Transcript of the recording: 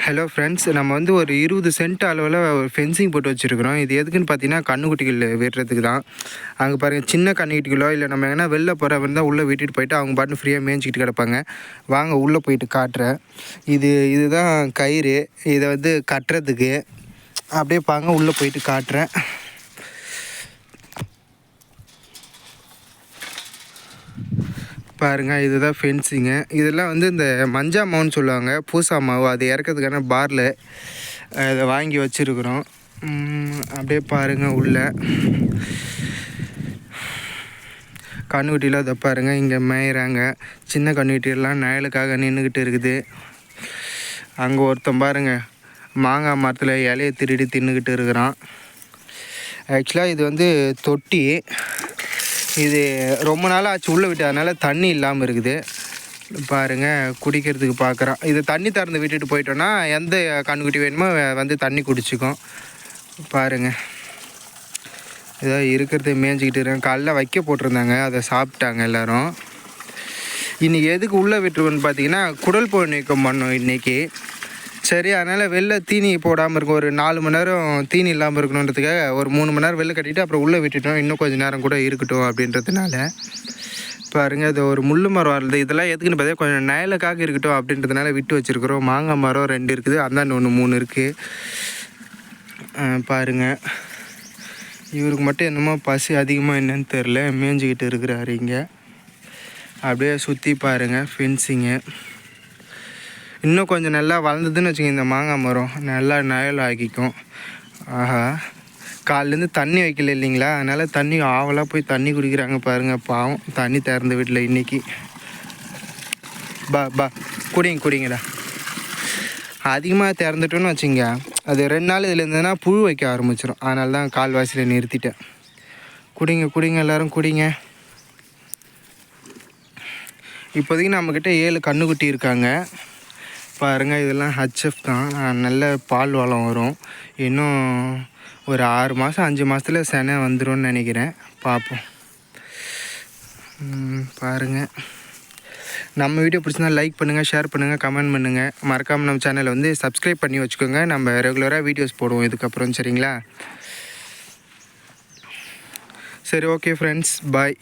Hello friends நம்ம வந்து ஒரு இருபது சென்ட் அளவில் ஒரு ஃபென்சிங் போட்டு வச்சுருக்குறோம். இது எதுக்குன்னு பார்த்தீங்கன்னா கண்ணுக்குட்டிகள் விடுறதுக்கு தான். அங்கே பாருங்கள் சின்ன கண்ணுக்குட்டிகளோ இல்லை நம்ம எங்கன்னா வெளில போகிற இருந்தால் உள்ளே விட்டுட்டு போயிட்டு அவங்க பாட்டு ஃப்ரீயாக மேய்ஞ்சிக்கிட்டு கிடப்பாங்க. வாங்க உள்ளே போயிட்டு காட்டுறேன். இது இதுதான் கயிறு. இதை வந்து கட்டுறதுக்கு. அப்படியே பாங்க உள்ளே போயிட்டு காட்டுறேன். பாருங்கள் இதுதான் ஃபென்சிங்கு இதெல்லாம் வந்து இந்த மஞ்சா மாவுன்னு சொல்லுவாங்க பூசா மாவு. அது இறக்கிறதுக்கான பாரில் இதை வாங்கி வச்சுருக்குறோம். அப்படியே பாருங்கள் உள்ள. கண்ணுக்குட்டிலாம் அதை பாருங்கள் இங்கே மேயிறாங்க. சின்ன கண்ணுக்குட்டியெல்லாம் நயலுக்காக நின்றுக்கிட்டு இருக்குது. அங்கே ஒருத்தன் பாருங்கள் மாங்காய் மரத்தில் இலையை திருடி தின்னுக்கிட்டு இருக்கிறான். ஆக்சுவலாக இது வந்து தொட்டி. இது ரொம்ப நாள் ஆச்சு உள்ளே விட்டதுனால தண்ணி இல்லாமல் இருக்குது. பாருங்கள் குடிக்கிறதுக்கு பார்க்குறான் இது தண்ணி திறந்து விட்டுட்டு போயிட்டோன்னா எந்த கண்ணுக்குட்டி வேணுமோ வந்து தண்ணி குடிச்சிக்கும். பாருங்கள் ஏதோ இருக்கிறத மேய்ஞ்சிக்கிட்டு இருக்கேன் காலைல வைக்க போட்டிருந்தாங்க அதை சாப்பிட்டாங்க எல்லோரும். இன்றைக்கி எதுக்கு உள்ளே விட்டுருவோன்னு பார்த்தீங்கன்னா குடல் போய் நீக்கம் பண்ணோம் இன்றைக்கி சரி அதனால் வெளில தீனி போடாமல் இருக்கும் ஒரு நாலு மணி நேரம் தீனி இல்லாமல் இருக்கணுன்றதுக்காக ஒரு மூணு மணி நேரம் வெளில கட்டிட்டு அப்புறம் உள்ளே விட்டுட்டோம். இன்னும் கொஞ்சம் நேரம் கூட இருக்கட்டும் அப்படின்றதுனால. பாருங்கள் இது ஒரு முள்ளு மரம் வருது. இதெல்லாம் எதுக்குன்னு பார்த்தா கொஞ்சம் நயலுக்காக இருக்கட்டும் அப்படின்றதுனால விட்டு வச்சுருக்குறோம். மாங்காய் மரம் ரெண்டு இருக்குது. அந்தாண்டு ஒன்று மூணு இருக்குது பாருங்கள் இவருக்கு மட்டும் என்னமோ பசி அதிகமாக என்னன்னு தெரில மேய்ஞ்சிக்கிட்டு இருக்கிறாரு இங்கே. அப்படியே சுற்றி பாருங்கள் ஃபென்சிங்கு இன்னும் கொஞ்சம் நல்லா வளர்ந்ததுன்னு வச்சுக்கோங்க இந்த மாங்காய் மரம். நல்லா நயல் ஆக்கிக்கும் ஆஹா. காலிலேருந்து தண்ணி வைக்கல இல்லைங்களா? அதனால் தண்ணி ஆவலாக போய் தண்ணி குடிக்கிறாங்க பாருங்கள் பாவம் தண்ணி திறந்த வீட்டில் இன்றைக்கி பா பா குடிங்க குடிங்கடா. அதிகமாக திறந்துட்டோன்னு வச்சுங்க அது ரெண்டு நாள் இதில் இருந்ததுன்னா புழு வைக்க ஆரம்பிச்சிடும் அதனால தான் கால்வாசியில் நிறுத்திட்டேன். குடிங்க குடிங்க எல்லோரும் குடிங்க. இப்போதைக்கு நம்மக்கிட்ட ஏழு கண்ணுக்குட்டி இருக்காங்க. பாருங்கள் இதெல்லாம் ஹச்எஃப் தான். நல்ல பால் வளம் வரும். இன்னும் ஒரு ஆறு மாதம் அஞ்சு மாதத்தில் செனை வந்துடும் நினைக்கிறேன். பார்ப்போம் பாருங்கள் நம்ம வீடியோ பிடிச்சிருந்தா லைக் பண்ணுங்கள் ஷேர் பண்ணுங்கள் கமெண்ட் பண்ணுங்கள் மறக்காமல் நம்ம சேனலை வந்து சப்ஸ்கிரைப் பண்ணி வச்சுக்கோங்க. நம்ம ரெகுலராக வீடியோஸ் போடுவோம் இதுக்கப்புறம் சரிங்களா? சரி ஓகே ஃப்ரெண்ட்ஸ் பாய்